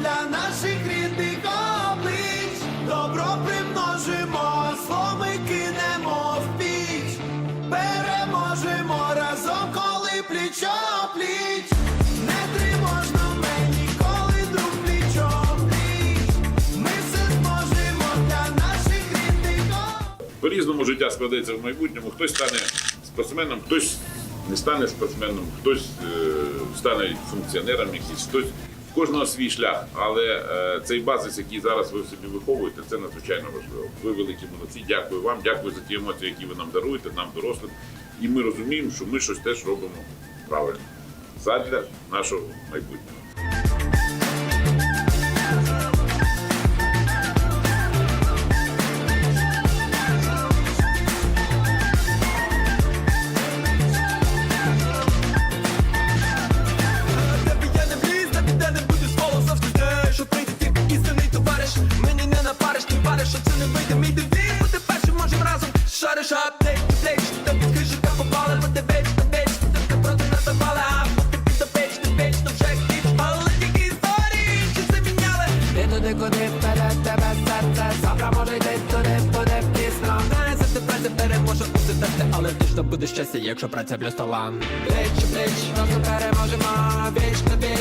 для наших рідних облич, добро примножимо, зло ми кинемо в піч, переможемо разом, коли плічо пліч, рідних. По-різному життя складеться в майбутньому. Хтось стане спортсменом, хтось не стане спортсменом, хтось е, стане функціонером якийсь, хтось кожного свій шлях. Але е, цей базис, який зараз ви собі виховуєте, це надзвичайно важливо. Ви великі молодці. Дякую вам, дякую за ті емоції, які ви нам даруєте, нам дорослим. І ми розуміємо, що ми щось теж робимо правильно задля нашого майбутнього. Вийде мій девіз Бути першим можем разом шариш аптек, плеч Та під хижика попали, бо ти веч, та веч Ти проти нас запали, а поки під до печ, ти веч, то вже хіч Але тільки історії, чи це міняли? Ти туди, куди вперед тебе серце? Завтра може йти туди, буде пізно. Не за тебе не переможе усе серце Але точно буде щастя, якщо праця плюс талант Плеч, плеч, разом переможемо Віч на віч,